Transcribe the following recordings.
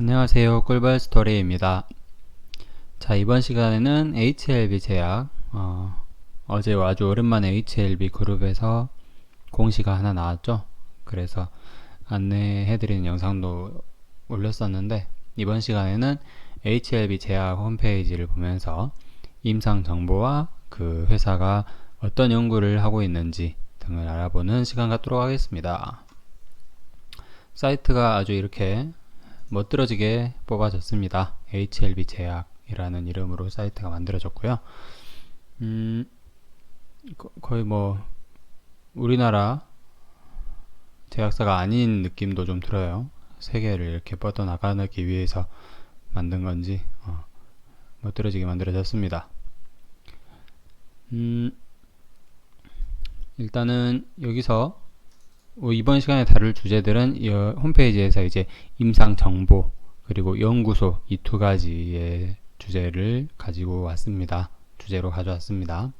안녕하세요. 꿀벌 스토리입니다. 자, 이번 시간에는 HLB 제약, 어, 어제 아주 오랜만에 HLB 그룹에서 공시가 하나 나왔죠. 그래서 안내해드리는 영상도 올렸었는데, 이번 시간에는 HLB 제약 홈페이지를 보면서 임상 정보와 그 회사가 어떤 연구를 하고 있는지 등을 알아보는 시간 갖도록 하겠습니다. 사이트가 아주 이렇게 멋들어지게 뽑아졌습니다. HLB 제약이라는 이름으로 사이트가 만들어졌고요. 음, 거, 거의 뭐 우리나라 제약사가 아닌 느낌도 좀 들어요. 세계를 이렇게 뻗어나가기 위해서 만든 건지 어, 멋들어지게 만들어졌습니다. 음, 일단은 여기서 어, 이번 시간에 다룰 주제들은 이 홈페이지에서 이제 임상 정보 그리고 연구소 이 두 가지의 주제를 가지고 왔습니다. 주제로 가져왔습니다.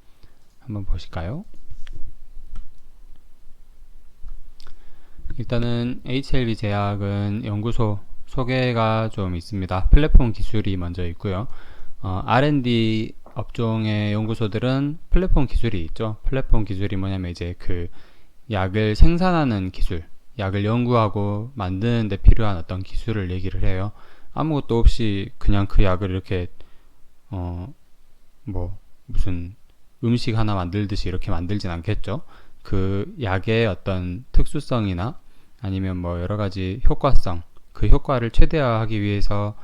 한번 보실까요? 일단은 HLB 제약은 연구소 소개가 좀 있습니다. 플랫폼 기술이 먼저 있고요. 어, R&D 업종의 연구소들은 플랫폼 기술이 있죠. 플랫폼 기술이 뭐냐면 이제 그 약을 생산하는 기술, 약을 연구하고 만드는 데 필요한 어떤 기술을 얘기를 해요. 아무것도 없이 그냥 그 약을 이렇게 어 뭐 무슨 음식 하나 만들듯이 이렇게 만들진 않겠죠. 그 약의 어떤 특수성이나 아니면 뭐 여러 가지 효과성, 그 효과를 최대화하기 위해서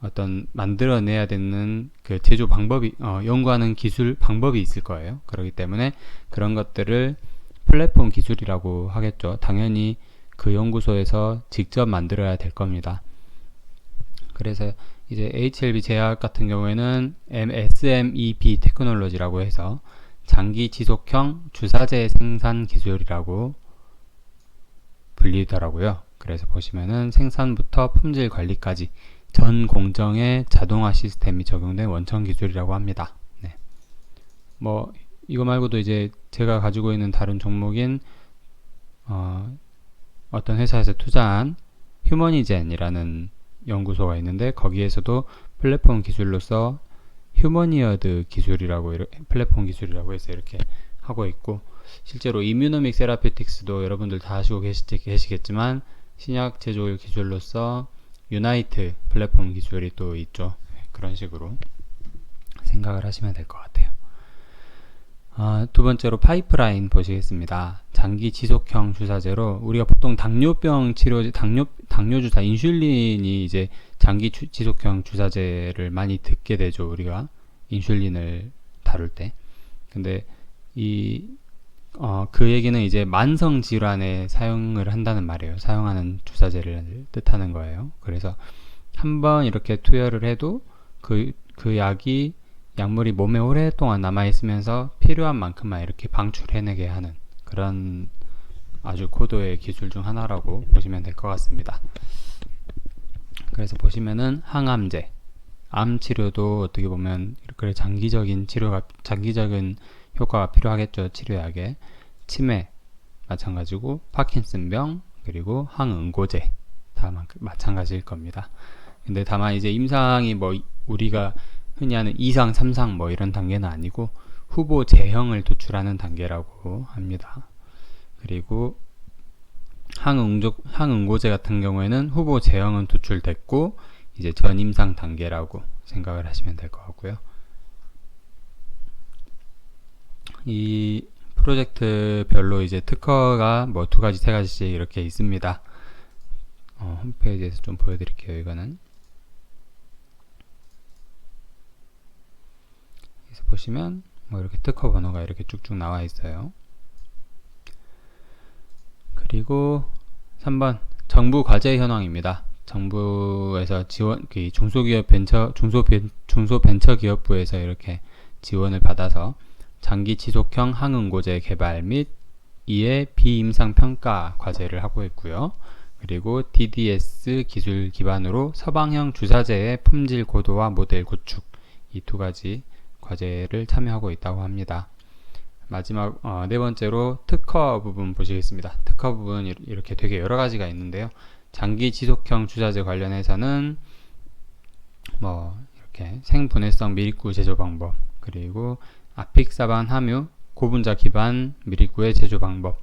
어떤 만들어내야 되는 그 제조 방법이 어, 연구하는 기술 방법이 있을 거예요. 그렇기 때문에 그런 것들을 플랫폼 기술이라고 하겠죠. 당연히 그 연구소에서 직접 만들어야 될 겁니다. 그래서 이제 HLB 제약 같은 경우에는 SMEP 테크놀로지라고 해서 장기 지속형 주사제 생산 기술이라고 불리더라고요. 그래서 보시면은 생산부터 품질 관리까지 전 공정의 자동화 시스템이 적용된 원천 기술이라고 합니다. 네. 뭐 이거 말고도 이제 제가 가지고 있는 다른 종목인 어, 어떤 회사에서 투자한 휴머니젠이라는 연구소가 있는데 거기에서도 플랫폼 기술로서 휴머니어드 기술이라고 플랫폼 기술이라고 해서 이렇게 하고 있고 실제로 이뮤노믹 세라피틱스도 여러분들 다 아시고 계시겠지만 신약 제조 기술로서 유나이트 플랫폼 기술이 또 있죠. 그런 식으로 생각을 하시면 될 것 같아요. 아, 두 번째로 파이프라인 보시겠습니다. 장기 지속형 주사제로 우리가 보통 당뇨병 치료 당뇨 당뇨 주사 인슐린이 이제 장기 주, 지속형 주사제를 많이 듣게 되죠. 우리가 인슐린을 다룰 때. 근데 이 어, 그 얘기는 이제 만성 질환에 사용을 한다는 말이에요. 사용하는 주사제를 뜻하는 거예요. 그래서 한 번 이렇게 투여를 해도 그, 그 약이 약물이 몸에 오랫동안 남아있으면서 필요한 만큼만 이렇게 방출해내게 하는 그런 아주 고도의 기술 중 하나라고 보시면 될 것 같습니다. 그래서 보시면은 항암제, 암 치료도 어떻게 보면 이렇게 장기적인 치료가 장기적인 효과가 필요하겠죠 치료약에 치매 마찬가지고 파킨슨병 그리고 항응고제 다 마찬가지일 겁니다. 근데 다만 이제 임상이 뭐 우리가 흔히 하는 2상, 3상 뭐 이런 단계는 아니고 후보 제형을 도출하는 단계라고 합니다. 그리고 항응조, 항응고제 같은 경우에는 후보 제형은 도출됐고 이제 전임상 단계라고 생각을 하시면 될 것 같고요. 이 프로젝트별로 이제 특허가 뭐 두 가지, 세 가지씩 이렇게 있습니다. 어, 홈페이지에서 좀 보여드릴게요. 이거는 보시면 뭐 이렇게 특허 번호가 이렇게 쭉쭉 나와 있어요. 그리고 3번 정부 과제 현황입니다. 정부에서 지원 그 중소기업 벤처 중소 중소벤처 기업부에서 이렇게 지원을 받아서 장기 지속형 항응고제 개발 및 이에 비임상 평가 과제를 하고 있고요. 그리고 DDS 기술 기반으로 서방형 주사제의 품질 고도화 모델 구축 이 두 가지 과제를 참여하고 있다고 합니다. 마지막 어, 네 번째로 특허 부분 보시겠습니다. 특허 부분 이렇게 되게 여러 가지가 있는데요. 장기 지속형 주사제 관련해서는 뭐 이렇게 생분해성 미립구 제조 방법 그리고 아픽사반 함유 고분자 기반 미립구의 제조 방법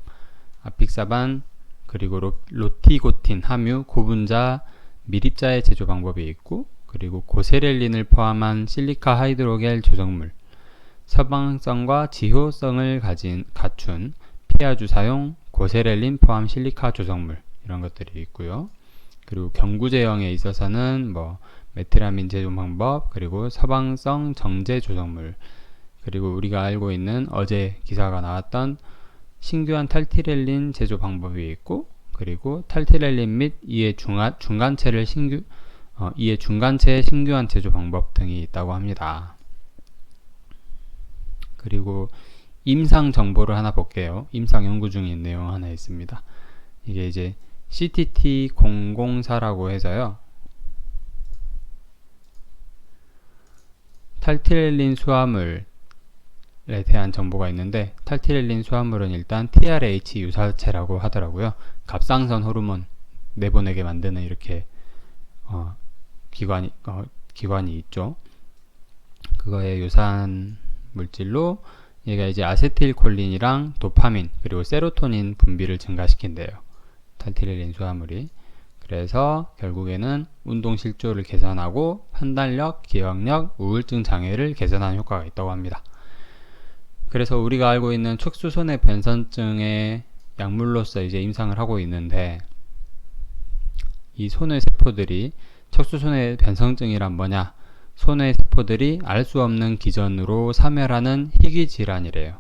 아픽사반 그리고 로, 로티고틴 함유 고분자 미립자의 제조 방법이 있고 그리고 고세렐린을 포함한 실리카 하이드로겔 조성물 서방성과 지효성을 가진 갖춘 피아주 사용 고세렐린 포함 실리카 조성물 이런 것들이 있고요. 그리고 경구 제형에 있어서는 뭐 메티라민 제조 방법 그리고 서방성 정제 조성물 그리고 우리가 알고 있는 어제 기사가 나왔던 신규한 탈티렐린 제조 방법이 있고 그리고 탈티렐린 및 이의 중간, 중간체를 신규 어, 이의 중간체의 신규한 제조 방법 등이 있다고 합니다. 그리고 임상 정보를 하나 볼게요. 임상 연구 중인 내용 하나 있습니다. 이게 이제 CTT 004라고 해서요. 탈티렐린 수화물에 대한 정보가 있는데 탈티렐린 수화물은 일단 TRH 유사체라고 하더라고요. 갑상선 호르몬 내보내게 만드는 이렇게 어, 기관이 어, 기관이 있죠. 그거에 유사한 물질로 얘가 이제 아세틸콜린이랑 도파민 그리고 세로토닌 분비를 증가시킨대요. 탈티렐린 수화물이. 그래서 결국에는 운동 실조를 개선하고 판단력, 기억력, 우울증 장애를 개선하는 효과가 있다고 합니다. 그래서 우리가 알고 있는 척수손의 변선증의 약물로서 이제 임상을 하고 있는데 이 손의 세포들이 척수손의 변성증이란 뭐냐? 손의 세포들이 알 수 없는 기전으로 사멸하는 희귀 질환이래요.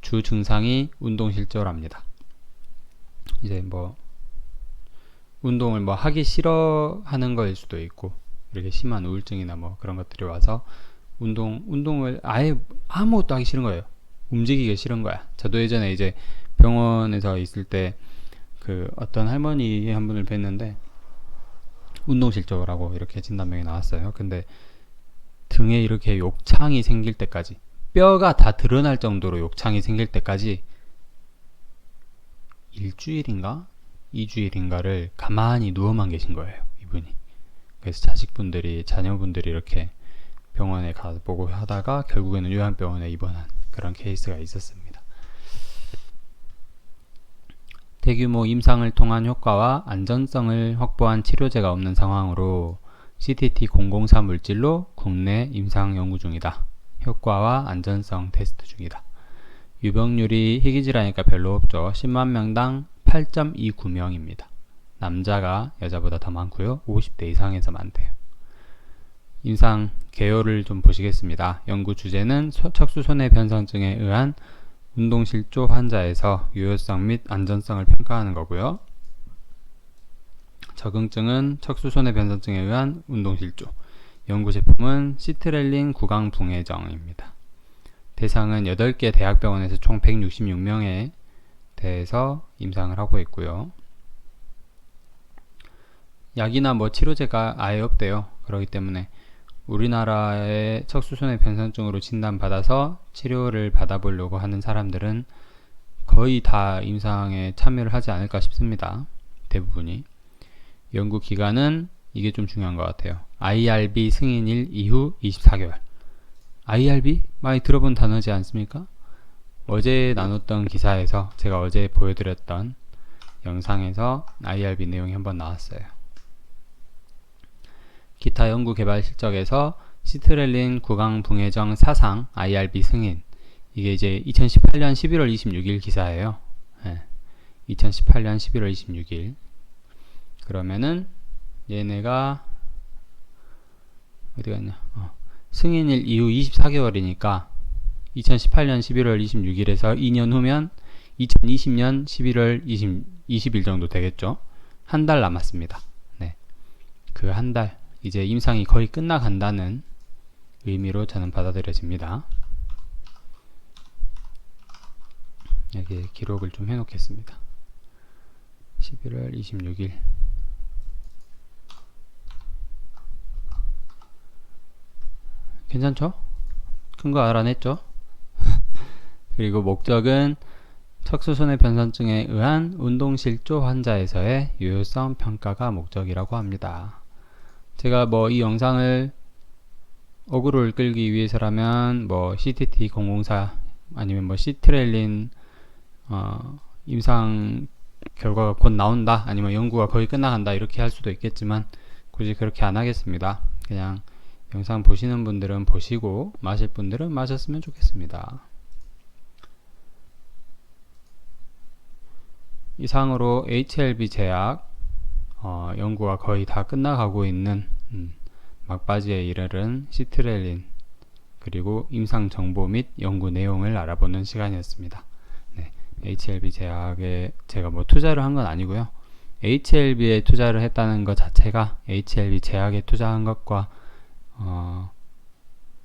주 증상이 운동 실조랍니다. 이제 뭐 운동을 뭐 하기 싫어하는 거일 수도 있고 이렇게 심한 우울증이나 뭐 그런 것들이 와서 운동 운동을 아예 아무것도 하기 싫은 거예요. 움직이기 싫은 거야. 저도 예전에 이제 병원에서 있을 때 그 어떤 할머니 한 분을 뵀는데 운동실조라고 이렇게 진단명이 나왔어요. 근데 등에 이렇게 욕창이 생길 때까지 뼈가 다 드러날 정도로 욕창이 생길 때까지 일주일인가? 2주일인가를 가만히 누워만 계신 거예요. 이분이. 그래서 자식분들이, 자녀분들이 이렇게 병원에 가보고 하다가 결국에는 요양병원에 입원한 그런 케이스가 있었습니다. 대규모 임상을 통한 효과와 안전성을 확보한 치료제가 없는 상황으로 CTT004 물질로 국내 임상 연구 중이다. 효과와 안전성 테스트 중이다. 유병률이 희귀질환이니까 별로 없죠. 10만 명당 8.29명입니다. 남자가 여자보다 더 많고요. 50대 이상에서 많대요. 임상 개요를 좀 보시겠습니다. 연구 주제는 척수손해 변성증에 의한 운동실조 환자에서 유효성 및 안전성을 평가하는 거고요. 적응증은 척수손해 변성증에 의한 운동실조. 연구 제품은 시트렐린 구강 붕해정입니다. 대상은 8개 대학병원에서 총 166명에 대해서 임상을 하고 있고요. 약이나 뭐 치료제가 아예 없대요. 그렇기 때문에 우리나라의 척수손해 변성증으로 진단받아서 치료를 받아보려고 하는 사람들은 거의 다 임상에 참여를 하지 않을까 싶습니다. 대부분이. 연구 기간은 이게 좀 중요한 것 같아요. IRB 승인일 이후 24개월. IRB? 많이 들어본 단어지 않습니까? 어제 나눴던 기사에서 제가 어제 보여드렸던 영상에서 IRB 내용이 한번 나왔어요. 기타 연구 개발 실적에서 시트렐린 구강 붕해정 사상 IRB 승인 이게 이제 2018년 11월 26일 기사예요. 네. 2018년 11월 26일 그러면은 얘네가 어디 갔냐 어. 승인일 이후 24개월이니까 2018년 11월 26일에서 2년 후면 2020년 11월 20, 20일 정도 되겠죠 한 달 남았습니다 네. 그 한 달 이제 임상이 거의 끝나간다는 의미로 저는 받아들여집니다 여기 기록을 좀 해놓겠습니다 11월 26일 괜찮죠? 큰 거 알아냈죠? 그리고 목적은 척수 손해변선증에 의한 운동실조 환자에서의 유효성 평가가 목적이라고 합니다. 제가 뭐 이 영상을 어그로를 끌기 위해서라면 뭐 CTT 004 아니면 뭐 시트렐린 어, 임상 결과가 곧 나온다 아니면 연구가 거의 끝나간다 이렇게 할 수도 있겠지만 굳이 그렇게 안 하겠습니다. 그냥 영상 보시는 분들은 보시고 마실 분들은 마셨으면 좋겠습니다. 이상으로 HLB 제약 어, 연구가 거의 다 끝나가고 있는 음, 막바지에 이르른 시트렐린 그리고 임상 정보 및 연구 내용을 알아보는 시간이었습니다. 네, HLB 제약에 제가 뭐 투자를 한 건 아니고요. HLB에 투자를 했다는 것 자체가 HLB 제약에 투자한 것과 어,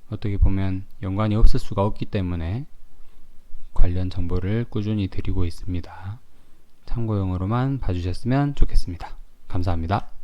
어떻게 보면 연관이 없을 수가 없기 때문에 관련 정보를 꾸준히 드리고 있습니다. 참고용으로만 봐주셨으면 좋겠습니다. 감사합니다.